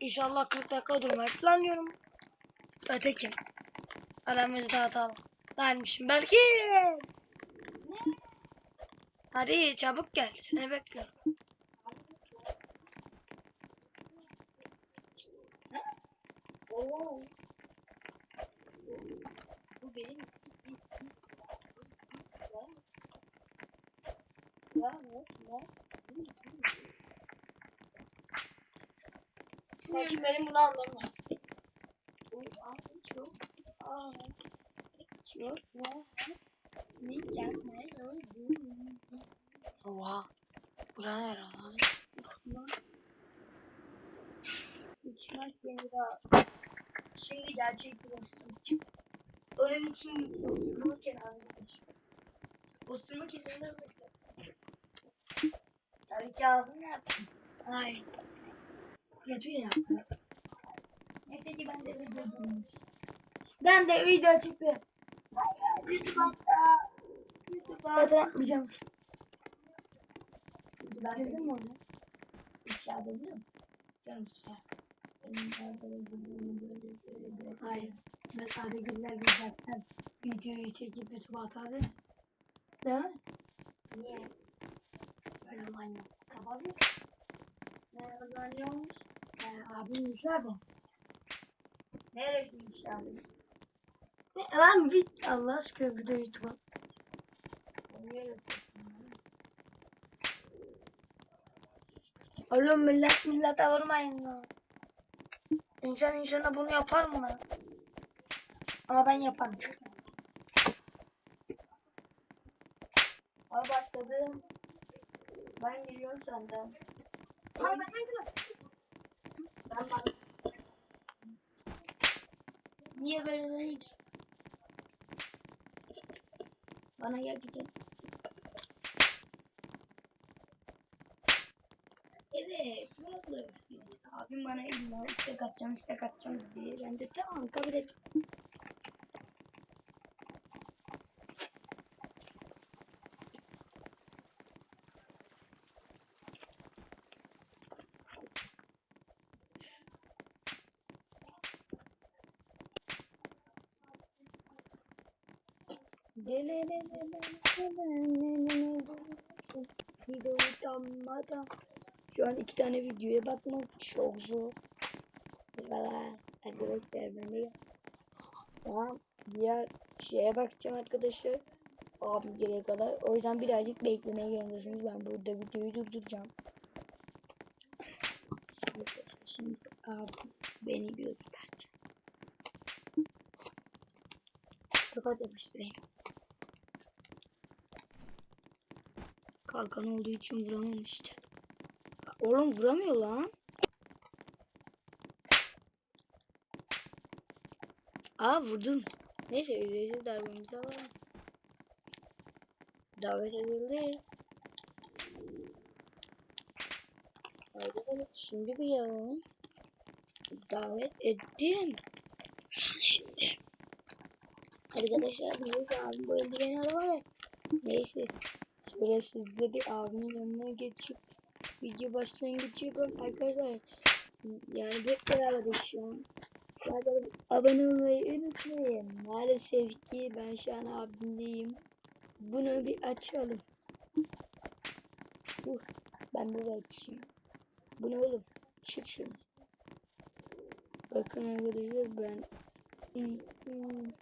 İnşallah 40 dakika durmayı planlıyorum. Öteki. Aramızda hatalı. Benmişim belki. Hadi çabuk gel. Seni bekliyorum. Bu benim. Ya? Belki benim bunu almam lazım. Oha. Bura nere lan? Uçmak beni daha. Şimdi gerçek bir osuruk çık. Onun için osuruk kenarına geçiyor. Osuruk kenarına bakıyor. Tabii ki ağzını yaptım. Hayır. Kötü yaptı. Neyse ki ben de video durmuş. Ben de video çıktı. YouTube'a. YouTube'a. Zaten yapmayacağım. Ben dedim mi onu? İfşa edebilir miyim? Canım böyle. Hayır. Ben hadi günlerde zaten videoyu çekip YouTube'a atarız. Değil mi? Niye? Öyle manyak. Kapalı. Ne kadar ne olmuş? Ee, abim müsaadeniz. Neresi ifşa edilmiş? Ne lan bir Allah aşkına video YouTube'a. Oğlum millet millete vurmayın lan. İnsan insana bunu yapar mı lan? Ama ben yaparım çünkü. Ay başladım. Ben geliyorum senden. Hayır ben geliyorum. Niye böyle değil ki? Bana gel güzel. Evet, ne yapıyorsunuz? Abim bana illa istek atacağım, istek atacağım dedi. Ben de tamam kabul et. Video utanmadan. Şu an iki tane videoya bakmak çok zor. Merhabalar arkadaşlar ben de. Tamam diğer şeye bakacağım arkadaşlar. Abim gelene kadar. O yüzden birazcık beklemeye gelirsiniz. Ben burada videoyu durduracağım. Şimdi abim beni göstereceğim. Tokat yapıştırayım. Kalkan olduğu için vuramam işte. Oğlum vuramıyor lan. Aa vurdum. Neyse ücretsiz darbemizi alalım. Davet edildi. Haydi evet, şimdi bir alalım. Davet ettim. Ettim. Arkadaşlar neyse abim bu eldiveni alalım. Neyse. Şöyle sizle bir abimin yanına geçip video başlangıcı yapalım arkadaşlar. Yani hep beraber şu an. Arkadaşlar abone olmayı unutmayın. Maalesef ki ben şu an abimdeyim. Bunu bir açalım. Uh, ben de açayım. Bu ne oğlum? Çık şunu. Bakın arkadaşlar ben Hmm, hmm.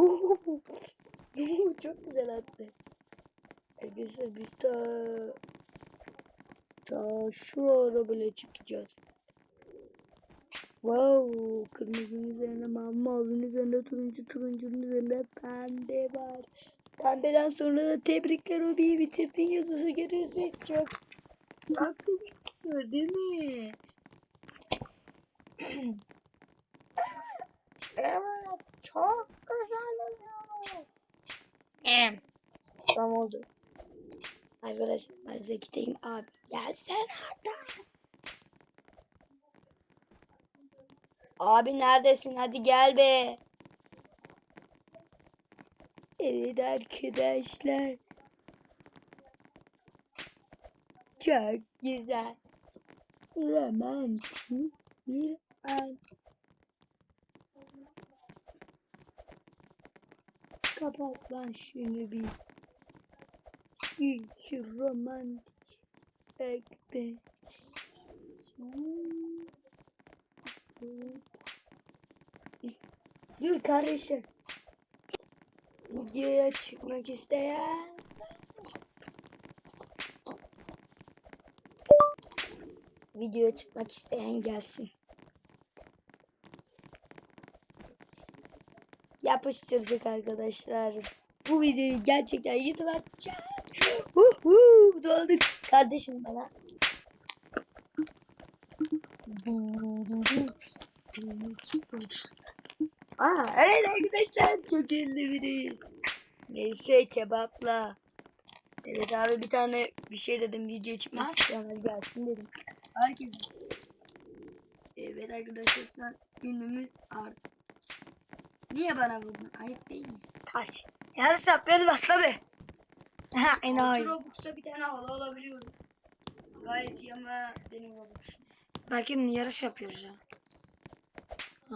Oo, çok güzel attı. Arkadaşlar biz ta ta şurada böyle çıkacağız. Wow, kırmızının üzerine mavi, mavinin üzerinde turuncu, turuncunun üzerinde pembe var. Pembeden sonra da tebrikler o bir bitirdin yazısı görürsek çok çok güzel değil mi? evet, çok. Tam oldu. Arkadaşlar şey, ben Zeki'deyim abi. Gel sen orada. Abi neredesin? Hadi gel be. Evet arkadaşlar. Çok güzel. Romantik bir an. Kapat lan şunu bir. İlk romantik. Bekle. Dur kardeşler. Videoya çıkmak isteyen Videoya çıkmak isteyen gelsin. Yapıştırdık arkadaşlar. Bu videoyu gerçekten YouTube'a atacağız. Uhu, dolduk kardeşim bana. Aa, evet arkadaşlar çok ünlü biri. Neyse kebapla. Evet abi bir tane bir şey dedim video çıkmak isteyenler gelsin dedim. Herkes. Evet arkadaşlar şu an ünlümüz art. Niye bana vurdun? Ayıp değil mi? Kaç. Yarış yapıyordu başladı. Ha enayi. Robux'a bir tane halı alabiliyorum. Gayet iyi ama benim Robux. Bakın yarış yapıyoruz ya.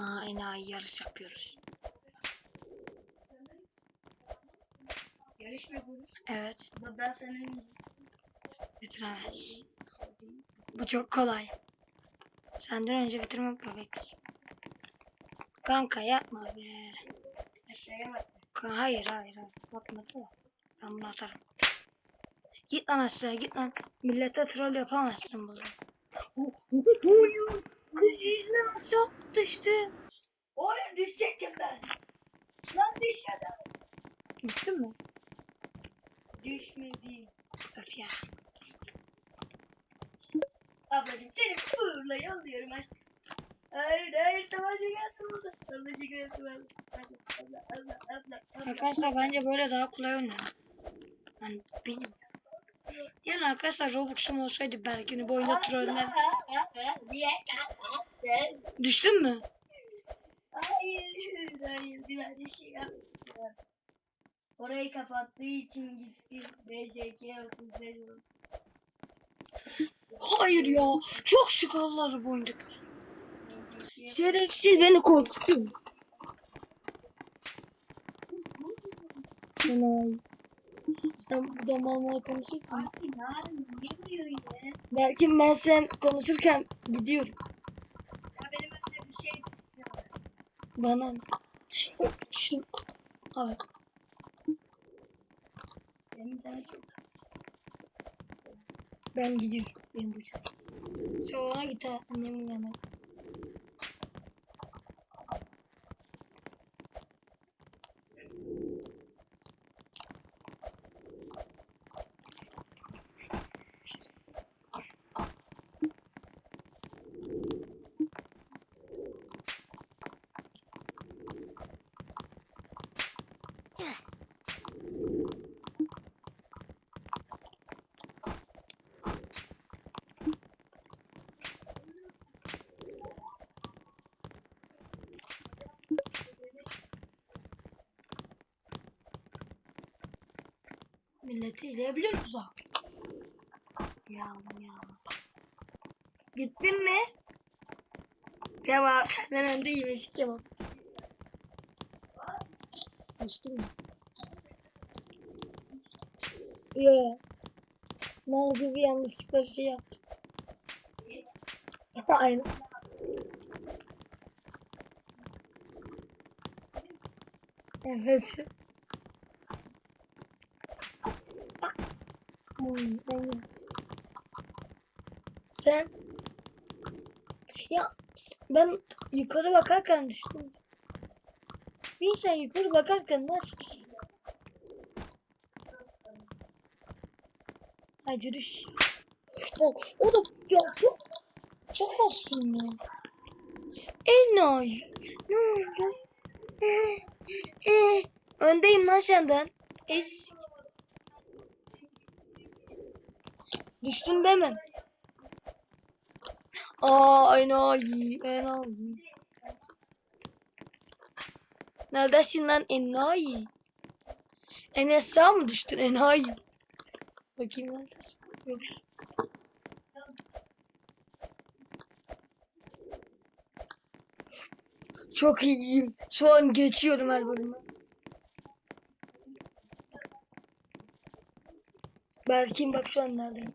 Aa enayi yarış yapıyoruz. Yarış mı yapıyoruz? Evet. Buradan senin Bitiremez. Bu çok kolay. Senden önce bitirmem bebek. Kanka yapma be. aşağıya mı attın? Ka- Hayır hayır hayır. Yapma da. Ben bunu atarım. Git lan aşağıya git lan. Millete troll yapamazsın burada. Hayır. Kız yüzüne nasıl düştü? Hayır düşecektim ben. Lan düşmedim. Düştün mü? Düşmedim. Öf ya. Ablacım seni uğurla yolluyorum aşkım. Hayır hayır abla abla. abla. Arkadaşlar bence böyle daha kolay oynar. Ben bilmiyorum. Yani arkadaşlar Robux'um olsaydı belki bu oyunda troller. Düştün mü? Hayır hayır bir şey yaptım. Orayı kapattığı için gitti. BJK 35 oldu. Hayır ya. Çok şıkallar bu oyundaki. Şerefsiz beni korkuttun. Enayi. Sen bu da mal mal konuşurken. Belki ben sen konuşurken gidiyorum. Ya benim önümde bir şey yok. Bana. Evet. Benim daha çok. Ben gidiyorum. Benim. Sen ona git. Annemin yanına. Milleti izleyebiliyoruz da. Ya ya. Gittin mi? Cevap senden önce yemiş cevap. Düştün mü? Yo. Mal gibi yanlışlıkla bir şey yaptım. Aynen. Evet. Hmm, evet. Sen ya ben yukarı bakarken düştüm. Bir insan yukarı bakarken nasıl düşer? Hadi düş. O, o da ya çok çok olsun ya. Enayi. Ne oldu? Öndeyim lan senden. Ez. Düştün değil mi? Aa enayi enayi. Neredesin lan enayi? Enes sağ mı düştün enayi? Bakayım ben. Yok. Çok iyiyim. Şu an geçiyorum her bölümü. Berkin bak şu an neredeyim.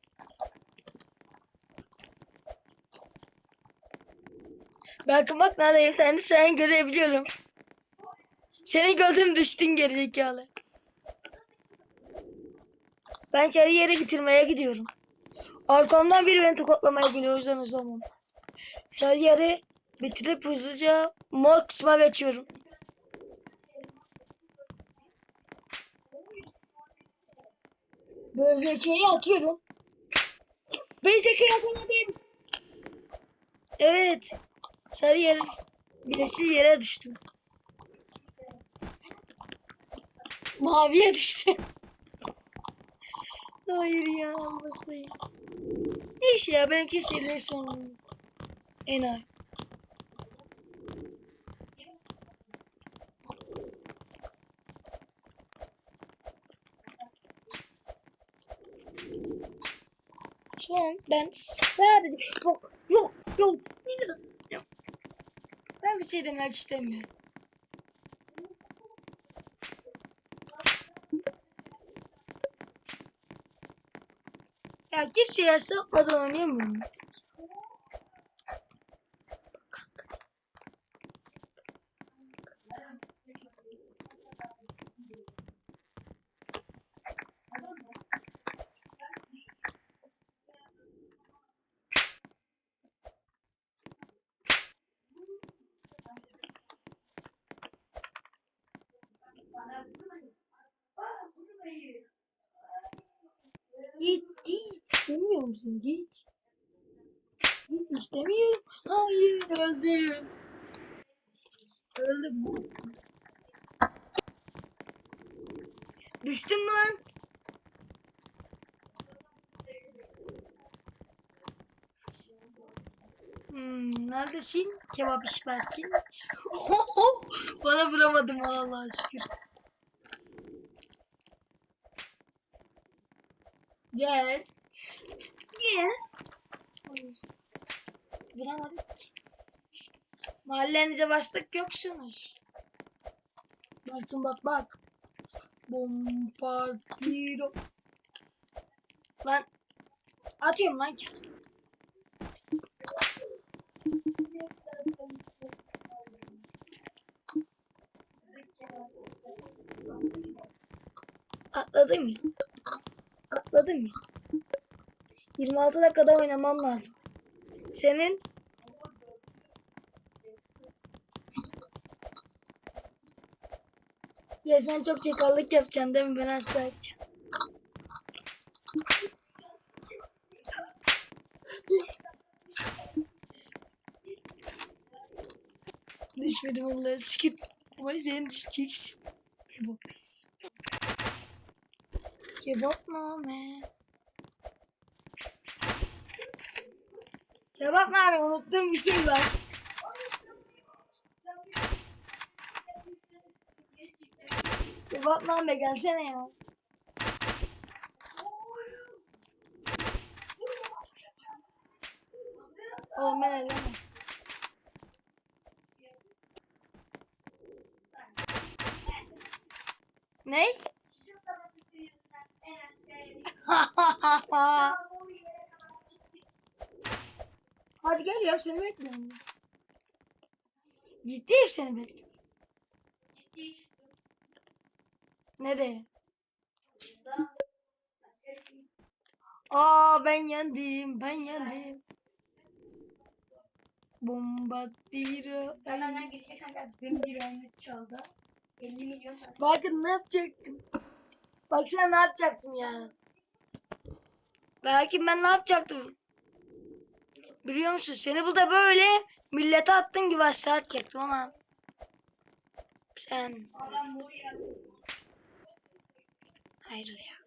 Berkin bak neredeyim. Seni sen görebiliyorum. Seni gördüm düştün gerizekalı. Ben içeri yeri bitirmeye gidiyorum. Arkamdan biri beni tokatlamaya geliyor o yüzden hızlamam. Sen yeri bitirip hızlıca mor kısma geçiyorum. Böyle zekayı atıyorum. Ben zekayı atamadım. Evet. Sarı yer birisi yere düştü. Maviye düştü. Hayır ya başlayayım. Neyse ya ben kimseyle sorunum. yok. Enayi. Şu an ben sadece yok yok yok. Bir şey demek istemiyorum. Ya kimseye sapmadan oynayamıyorum. Git git. İstemiyor musun? Git. Git istemiyorum. Hayır öldüm. Öldüm. Düştüm lan? Hmm, neredesin? Kebap iş Berkin. Bana vuramadım Allah'a şükür. Gel. Gel. Vuramadık ki. Mahallenize bastık yoksunuz. Bakın bak bak. Bombardiro. Lan. Atıyorum lan. Atladım ya. Atladım ya. 26 dakikada oynamam lazım. Senin Ya sen çok çakallık yapacaksın değil mi? Ben asla edeceğim. Düşmedim Allah'a şükür. Ama sen düşeceksin. Kebap. Kebap name. Kebap name unuttuğum bir şey var. Kebap name gelsene ya. Oğlum ben ellemem. Ne? Hadi gel ya seni bekliyorum. Ciddiyim seni bekliyorum. Nereye? Aa ben yendim, ben yendim. Bombardiro. Benden geçeceksen gel. Benim bir oyunu çaldı. 50 milyon tane. Bakın ne yapacaktım? Baksana ne yapacaktım ya. Belki ben ne yapacaktım? Biliyor musun? Seni burada böyle millete attım gibi aşağı atacaktım ama. Sen hayır ya.